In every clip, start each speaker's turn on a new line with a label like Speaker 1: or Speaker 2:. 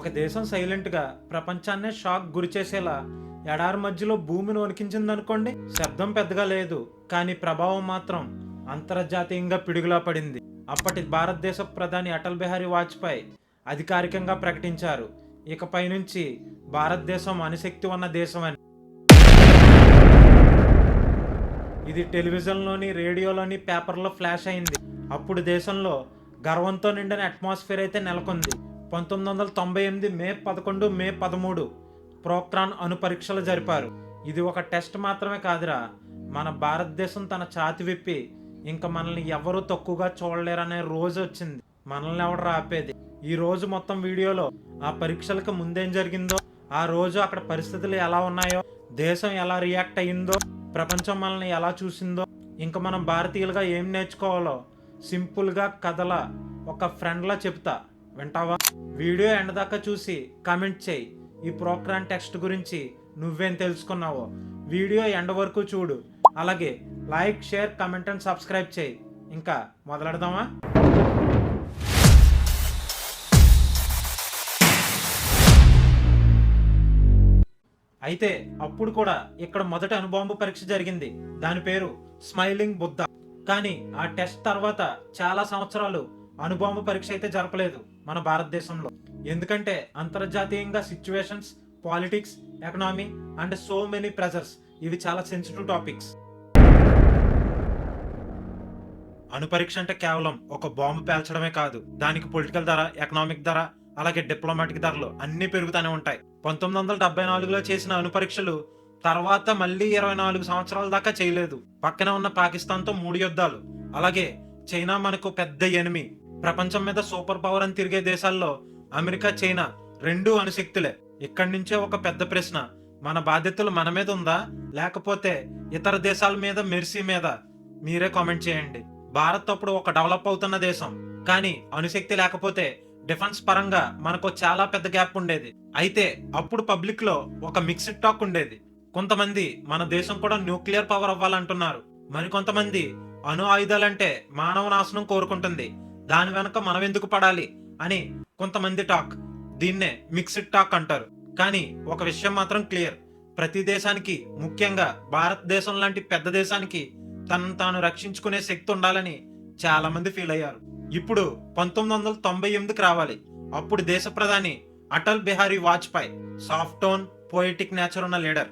Speaker 1: ఒక దేశం సైలెంట్గా ప్రపంచాన్నే షాక్ గురిచేసేలా ఎడారి మధ్యలో భూమిని వణికించిందనుకోండి శబ్దం పెద్దగా లేదు కానీ ప్రభావం మాత్రం అంతర్జాతీయంగా పిడుగులా పడింది. అప్పటి భారతదేశ ప్రధాని అటల్ బిహారీ వాజ్పేయి అధికారికంగా ప్రకటించారు. ఇకపై నుంచి భారతదేశం అణుశక్తి ఉన్న దేశం అని ఇది టెలివిజన్లోని రేడియోలోని పేపర్లో ఫ్లాష్ అయింది. అప్పుడు దేశంలో గర్వంతో నిండిన అట్మాస్ఫియర్ అయితే నెలకొంది. పంతొమ్మిది వందల తొంభై ఎనిమిది మే పదకొండు మే పదమూడు ప్రోక్రాన్ అణు పరీక్షలు జరిపారు. ఇది ఒక టెస్ట్ మాత్రమే కాదురా. మన భారతదేశం తన ఛాతి విప్పి ఇంకా మనల్ని ఎవరూ తక్కువగా చూడలేరనే రోజు వచ్చింది. మనల్ని ఎవడు ఆపేది ఈ రోజు మొత్తం వీడియోలో ఆ పరీక్షలకు ముందేం జరిగిందో ఆ రోజు అక్కడ పరిస్థితులు ఎలా ఉన్నాయో దేశం ఎలా రియాక్ట్ అయ్యిందో ప్రపంచం మనల్ని ఎలా చూసిందో ఇంకా మనం భారతీయులుగా ఏం నేర్చుకోవాలో సింపుల్గా కథల ఒక ఫ్రెండ్లా చెప్తా. వింటావా? వీడియో ఎండ్ దాకా చూసి కమెంట్ చేయి. ఈ ప్రోగ్రామ్ టెక్స్ట్ గురించి నువ్వేం తెలుసుకున్నావో. వీడియో ఎండ్ వరకు చూడు. అలాగే like share comment and subscribe చేయి. ఇంకా మొదలెడదామా? అయితే అప్పుడు కూడా ఇక్కడ మొదటి అణుబాంబు పరీక్ష జరిగింది. దాని పేరు స్మైలింగ్ బుద్ధ. కానీ ఆ టెస్ట్ తర్వాత చాలా సంవత్సరాలు అణుబాంబు పరీక్ష అయితే జరపలేదు. మన భారతదేశంలో. ఎందుకంటే అంతర్జాతీయంగా situations politics economy and so many pressures ఇవి చాలా సెన్సిటివ్ టాపిక్స్ అణుపరీక్ష అంటే కేవలం ఒక బాంబు పేల్చడమే కాదు దానికి పొలిటికల్ ధర ఎకనామిక్ ధర అలాగే డిప్లొమాటిక్ ధరలు అన్నీ పెరుగుతూనే ఉంటాయి. పంతొమ్మిది వందల డెబ్బై నాలుగులో చేసిన అణుపరీక్షలు తర్వాత మళ్ళీ ఇరవై నాలుగు సంవత్సరాల దాకా చేయలేదు. పక్కన ఉన్న పాకిస్తాన్తో మూడు యుద్ధాలు. అలాగే చైనా మనకు పెద్ద ఎనిమి ప్రపంచం మీద సూపర్ పవర్ అని తిరిగే దేశాల్లో అమెరికా చైనా రెండు అణుశక్తులే. ఇక్కడి నుంచే ఒక పెద్ద ప్రశ్న. మన బాధ్యతలు మన మీద ఉందా? లేకపోతే ఇతర దేశాల మీద మెర్సీ మీద? మీరే కామెంట్ చేయండి. భారత్ అప్పుడు ఒక డెవలప్ అవుతున్న దేశం. కానీ అణుశక్తి లేకపోతే డిఫెన్స్ పరంగా మనకు చాలా పెద్ద గ్యాప్ ఉండేది. అయితే అప్పుడు పబ్లిక్లో ఒక మిక్స్డ్ టాక్ ఉండేది. కొంతమంది మన దేశం కూడా న్యూక్లియర్ పవర్ అవ్వాలంటున్నారు. మరికొంతమంది అణు ఆయుధాలంటే మానవ నాశనం కోరుకుంటుంది. దాని వెనక మనం ఎందుకు పడాలి అని కొంతమంది టాక్ దీన్నే మిక్స్డ్ టాక్ అంటారు. కానీ ఒక విషయం మాత్రం క్లియర్. ప్రతి దేశానికి ముఖ్యంగా భారతదేశం లాంటి పెద్ద దేశానికి తనను తాను రక్షించుకునే శక్తి ఉండాలని చాలా మంది ఫీల్ అయ్యారు. ఇప్పుడు పంతొమ్మిది వందల తొంభై ఎనిమిదికి రావాలి. అప్పుడు దేశ ప్రధాని Atal Bihari Vajpayee soft tone poetic nature ఉన్న లీడర్.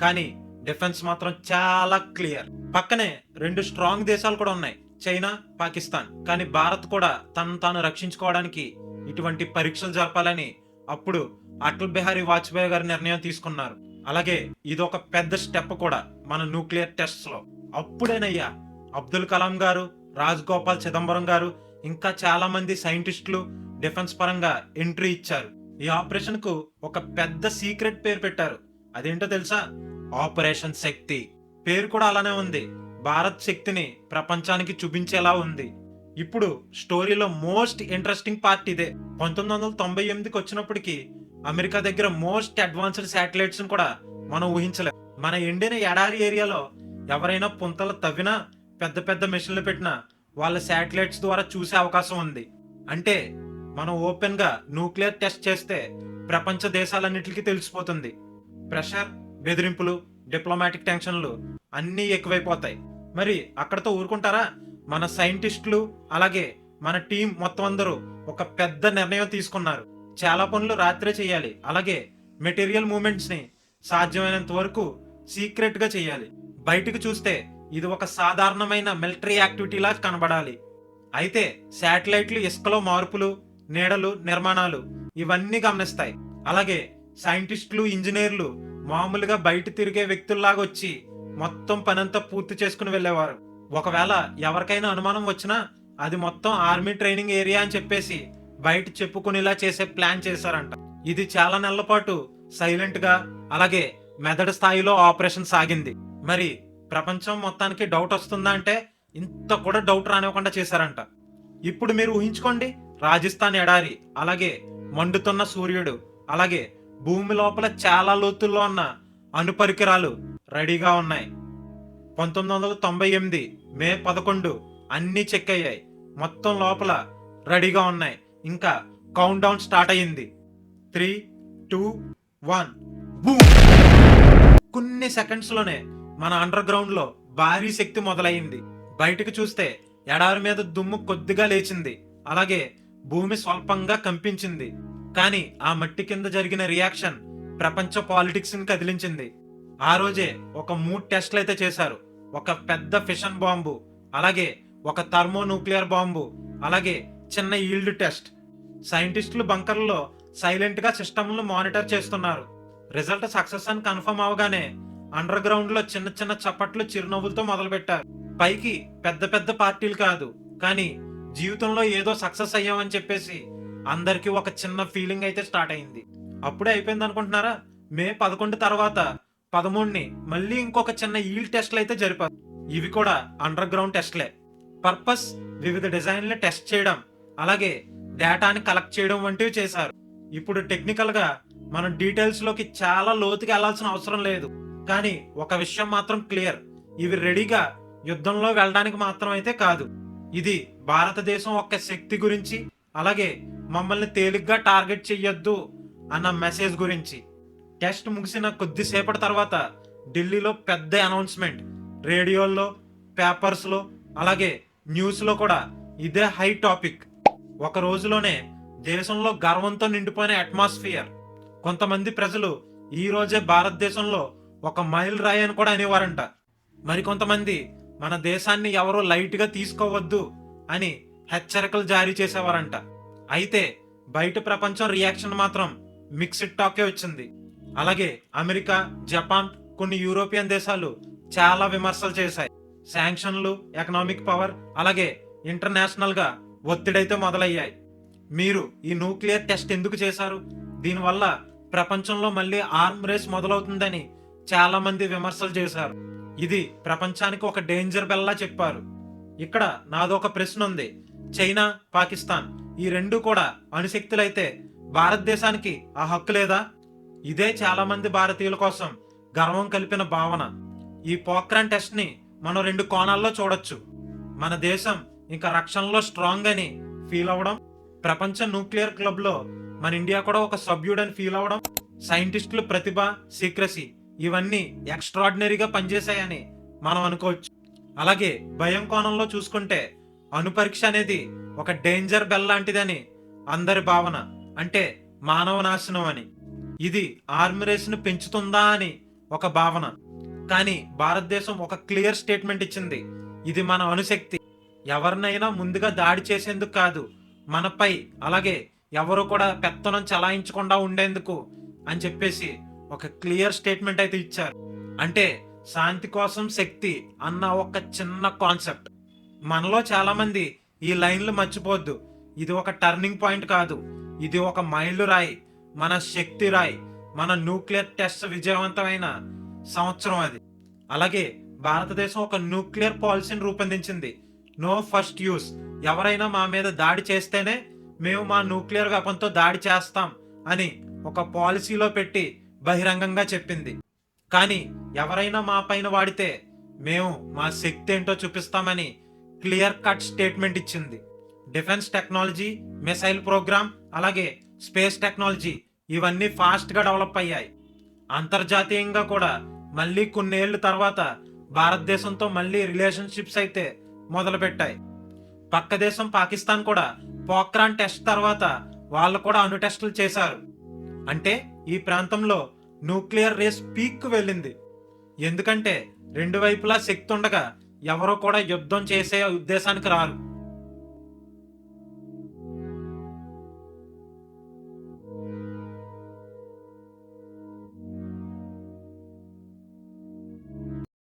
Speaker 1: కానీ డిఫెన్స్ మాత్రం చాలా క్లియర్. పక్కనే రెండు స్ట్రాంగ్ దేశాలు కూడా ఉన్నాయి. చైనా పాకిస్తాన్ కానీ భారత్ కూడా తనను తాను రక్షించుకోవడానికి ఇటువంటి పరీక్షలు జరపాలని అప్పుడు అటల్ బిహారీ వాజ్పేయి గారి నిర్ణయం తీసుకున్నారు. అలాగే ఇది ఒక పెద్ద స్టెప్ కూడా మన న్యూక్లియర్ టెస్ట్లో. అప్పుడేనయ్యా అబ్దుల్ కలాం గారు రాజ్ గోపాల్ చిదంబరం గారు ఇంకా చాలా మంది సైంటిస్టులు డిఫెన్స్ పరంగా ఎంట్రీ ఇచ్చారు. ఈ ఆపరేషన్కు ఒక పెద్ద సీక్రెట్ పేరు పెట్టారు. అదేంటో తెలుసా? ఆపరేషన్ శక్తి పేరు కూడా అలానే ఉంది. భారత్ శక్తిని ప్రపంచానికి చూపించేలా ఉంది. ఇప్పుడు స్టోరీలో మోస్ట్ ఇంట్రెస్టింగ్ పార్ట్ ఇదే. పంతొమ్మిది వందల తొంభై ఎనిమిదికి వచ్చినప్పటికి అమెరికా దగ్గర మోస్ట్ అడ్వాన్స్డ్ శాటిలైట్స్ కూడా మనం ఊహించలేం. మన ఎండిన ఎడారి ఏరియాలో ఎవరైనా పుంతలు తవ్వినా పెద్ద పెద్ద మెషిన్లు పెట్టినా వాళ్ళ శాటిలైట్స్ ద్వారా చూసే అవకాశం ఉంది. అంటే మనం ఓపెన్గా న్యూక్లియర్ టెస్ట్ చేస్తే ప్రపంచ దేశాలన్నిటికీ తెలిసిపోతుంది. ప్రెషర్ బెదిరింపులు డిప్లొమాటిక్ టెన్షన్లు అన్నీ ఎక్కువైపోతాయి. మరి అక్కడతో ఊరుకుంటారా? మన సైంటిస్టులు అలాగే మన టీం మొత్తం అందరూ ఒక పెద్ద నిర్ణయం తీసుకున్నారు. చాలా పనులు రాత్రే చేయాలి. అలాగే మెటీరియల్ మూమెంట్స్ని సాధ్యమైనంత వరకు సీక్రెట్గా చేయాలి. బయటకు చూస్తే ఇది ఒక సాధారణమైన మిలిటరీ యాక్టివిటీలా కనబడాలి. అయితే శాటిలైట్లు ఇసుకలో మార్పులు నీడలు నిర్మాణాలు ఇవన్నీ గమనిస్తాయి. అలాగే సైంటిస్టులు ఇంజనీర్లు మామూలుగా బయట తిరిగే వ్యక్తుల్లాగా వచ్చి మొత్తం పనంతా పూర్తి చేసుకుని వెళ్ళేవారు. ఒకవేళ ఎవరికైనా అనుమానం వచ్చినా అది మొత్తం ఆర్మీ ట్రైనింగ్ ఏరియా అని చెప్పేసి బయట చెప్పుకునేలా చేసే ప్లాన్ చేశారంట. ఇది చాలా నెలల పాటు సైలెంట్గా అలాగే మెదడు స్థాయిలో ఆపరేషన్ సాగింది. మరి ప్రపంచం మొత్తానికి డౌట్ వస్తుందా అంటే ఇంత కూడా డౌట్ రానివ్వకుండా చేశారంట. ఇప్పుడు మీరు ఊహించుకోండి రాజస్థాన్ ఎడారి అలాగే మండుతున్న సూర్యుడు అలాగే భూమి లోపల చాలా లోతుల్లో ఉన్న అణు పరికరాలు రెడీగా ఉన్నాయి. పంతొమ్మిది వందల తొంభై ఎనిమిది మే పదకొండు అన్నీ చెక్ అయ్యాయి. మొత్తం లోపల రెడీగా ఉన్నాయి. ఇంకా కౌంట్ డౌన్ స్టార్ట్ అయ్యింది. త్రీ టూ వన్ బూ కొన్ని సెకండ్స్లోనే మన అండర్ గ్రౌండ్లో భారీ శక్తి మొదలైంది బయటకు చూస్తే ఎడారి మీద దుమ్ము కొద్దిగా లేచింది. అలాగే భూమి స్వల్పంగా కంపించింది. కానీ ఆ మట్టి కింద జరిగిన రియాక్షన్ ప్రపంచ పాలిటిక్స్ని కదిలించింది. ఆ రోజే ఒక మూడు టెస్ట్లు అయితే చేశారు. ఒక పెద్ద ఫిషన్ బాంబు అలాగే ఒక థర్మో న్యూక్లియర్ బాంబు అలాగే చిన్న ఈల్డ్ టెస్ట్. సైంటిస్టులు బంకర్లో సైలెంట్గా సిస్టమ్ను మానిటర్ చేస్తున్నారు. రిజల్ట్ సక్సెస్ అని కన్ఫర్మ్ అవగానే అండర్ గ్రౌండ్లో చిన్న చిన్న చప్పట్లు చిరునవ్వులతో మొదలుపెట్టారు. పైకి పెద్ద పెద్ద పార్టీలు కాదు కానీ జీవితంలో ఏదో సక్సెస్ అయ్యామని చెప్పేసి అందరికీ ఒక చిన్న ఫీలింగ్ అయితే స్టార్ట్ అయింది. అప్పుడే అయిపోయింది అనుకుంటున్నారా? మే పదకొండు తర్వాత పదమూడుని మళ్ళీ ఇంకొక చిన్న ఈల్ టెస్ట్లు అయితే జరిపారు ఇవి కూడా అండర్ గ్రౌండ్ టెస్ట్లే పర్పస్ వివిధ డిజైన్లు టెస్ట్ చేయడం అలాగే డేటాని కలెక్ట్ చేయడం వంటివి చేశారు. ఇప్పుడు టెక్నికల్గా మనం డీటెయిల్స్లోకి చాలా లోతుకి వెళ్ళాల్సిన అవసరం లేదు. కానీ ఒక విషయం మాత్రం క్లియర్ ఇవి రెడీగా యుద్ధంలో వెళ్ళడానికి మాత్రం అయితే కాదు. ఇది భారతదేశం యొక్క శక్తి గురించి అలాగే మమ్మల్ని తేలిగ్గా టార్గెట్ చెయ్యొద్దు. అన్న మెసేజ్ గురించి. టెస్ట్ ముగిసిన కొద్దిసేపటి తర్వాత ఢిల్లీలో పెద్ద అనౌన్స్మెంట్. రేడియోల్లో పేపర్స్లో అలాగే న్యూస్లో కూడా ఇదే హై టాపిక్. ఒక రోజులోనే దేశంలో గర్వంతో నిండిపోయిన అట్మాస్ఫియర్. కొంతమంది ప్రజలు ఈ రోజే భారతదేశంలో ఒక మైల్ రాయి అని కూడా అనేవారంట. మరికొంతమంది మన దేశాన్ని ఎవరో లైట్గా తీసుకోవద్దు అని హెచ్చరికలు జారీ చేసేవారంట. అయితే బయట ప్రపంచం రియాక్షన్ మాత్రం మిక్స్డ్ టాకే వచ్చింది. అలాగే అమెరికా జపాన్ కొన్ని యూరోపియన్ దేశాలు చాలా విమర్శలు చేశాయి. శాంక్షన్లు ఎకనామిక్ పవర్ అలాగే ఇంటర్నేషనల్గా ఒత్తిడైతే మొదలయ్యాయి. మీరు ఈ న్యూక్లియర్ టెస్ట్ ఎందుకు చేశారు? దీనివల్ల ప్రపంచంలో మళ్ళీ ఆర్మ్ రేస్ మొదలవుతుందని చాలా మంది విమర్శలు చేశారు. ఇది ప్రపంచానికి ఒక డేంజర్ బెల్లా చెప్పారు. ఇక్కడ నాదొక ప్రశ్న ఉంది చైనా పాకిస్తాన్ ఈ రెండు కూడా అణుశక్తులైతే భారతదేశానికి ఆ హక్కు లేదా? ఇదే చాలా మంది భారతీయుల కోసం గర్వం కలిపిన భావన. ఈ పోక్రాన్ టెస్ట్ని మనం రెండు కోణాల్లో చూడొచ్చు. మన దేశం ఇంకా రక్షణలో స్ట్రాంగ్ అని ఫీల్ అవ్వడం ప్రపంచ న్యూక్లియర్ క్లబ్లో మన ఇండియా కూడా ఒక సభ్యుడని ఫీల్ అవ్వడం సైంటిస్టులు ప్రతిభ సీక్రసీ ఇవన్నీ ఎక్స్ట్రాడినరీగా పనిచేశాయని మనం అనుకోవచ్చు. అలాగే భయం కోణంలో చూసుకుంటే అణుపరీక్ష అనేది ఒక డేంజర్ బెల్ లాంటిదని అందరి భావన. అంటే మానవ నాశనం అని. ఇది ఆర్మీ పెంచుతుందా అని ఒక భావన. కానీ భారతదేశం ఒక క్లియర్ స్టేట్మెంట్ ఇచ్చింది. ఇది మన అణుశక్తి ఎవరినైనా ముందుగా దాడి చేసేందుకు కాదు మనపై అలాగే ఎవరు కూడా పెత్తనం చలాయించకుండా ఉండేందుకు అని చెప్పేసి ఒక క్లియర్ స్టేట్మెంట్ అయితే ఇచ్చారు. అంటే శాంతి కోసం శక్తి అన్న ఒక చిన్న కాన్సెప్ట్. మనలో చాలామంది ఈ లైన్లు మర్చిపోవద్దు. ఇది ఒక టర్నింగ్ పాయింట్ కాదు. ఇది ఒక మైలురాయి మన శక్తి రాయి మన న్యూక్లియర్ టెస్ట్ విజయవంతమైన సంవత్సరం అది. అలాగే భారతదేశం ఒక న్యూక్లియర్ పాలసీని రూపొందించింది. No first use. ఎవరైనా మా మీద దాడి చేస్తేనే మేము మా న్యూక్లియర్ వెపన్తో దాడి చేస్తాం అని ఒక పాలసీలో పెట్టి బహిరంగంగా చెప్పింది. కానీ ఎవరైనా మా పైన వాడితే మేము మా శక్తి ఏంటో చూపిస్తామని క్లియర్ కట్ స్టేట్మెంట్ ఇచ్చింది. డిఫెన్స్ టెక్నాలజీ మిసైల్ ప్రోగ్రామ్ అలాగే స్పేస్ టెక్నాలజీ ఇవన్నీ ఫాస్ట్గా డెవలప్ అయ్యాయి. అంతర్జాతీయంగా కూడా మళ్ళీ కొన్నేళ్ళ తర్వాత భారతదేశంతో మళ్ళీ రిలేషన్షిప్స్ అయితే మొదలుపెట్టాయి. పక్క దేశం పాకిస్తాన్ కూడా పోక్రాన్ టెస్ట్ తర్వాత వాళ్ళు కూడా అణు టెస్టులు చేశారు. అంటే ఈ ప్రాంతంలో న్యూక్లియర్ రేస్ పీక్ వెళ్ళింది. ఎందుకంటే రెండు వైపులా శక్తి ఉండగా ఎవరో కూడా యుద్ధం చేసే ఉద్దేశానికి రారు.